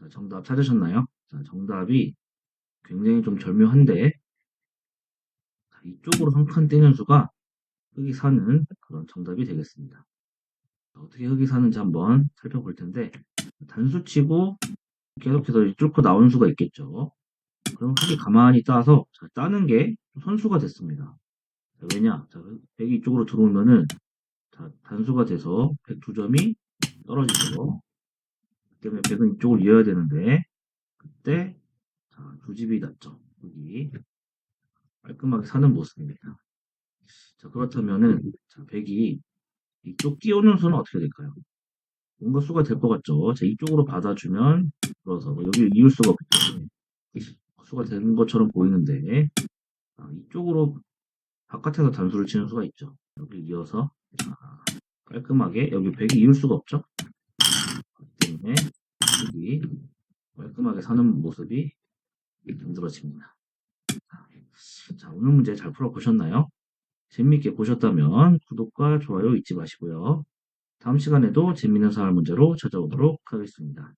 자, 정답 찾으셨나요? 자, 정답이 굉장히 좀 절묘한데 자, 이쪽으로 한 칸 떼는 수가 흙이 사는 그런 정답이 되겠습니다. 자, 어떻게 흙이 사는지 한번 살펴볼 텐데 단수치고 계속해서 뚫고 나오는 수가 있겠죠. 그럼 흙이 가만히 따서 자, 따는 게 선수가 됐습니다. 자, 왜냐? 자, 100이 이쪽으로 들어오면은 자, 단수가 돼서 102점이 떨어지죠. 그 때문에 100은 이쪽을 이어야 되는데 그때 자, 두 집이 났죠. 여기 깔끔하게 사는 모습입니다. 자, 그렇다면은 자, 100이 이쪽 끼우는 수는 어떻게 될까요? 뭔가 수가 될 것 같죠. 자, 이쪽으로 받아주면 들어서 뭐 여기 이을 수가 때문에 수가 되는 것처럼 보이는데 아, 이쪽으로 바깥에서 단수를 치는 수가 있죠. 여기 이어서 자, 깔끔하게 여기 100이 이을 수가 없죠. 때문에 여기 깔끔하게 사는 모습이 만들어집니다. 자, 오늘 문제 잘 풀어보셨나요? 재미있게 보셨다면 구독과 좋아요 잊지 마시고요. 다음 시간에도 재미있는 사활 문제로 찾아오도록 하겠습니다.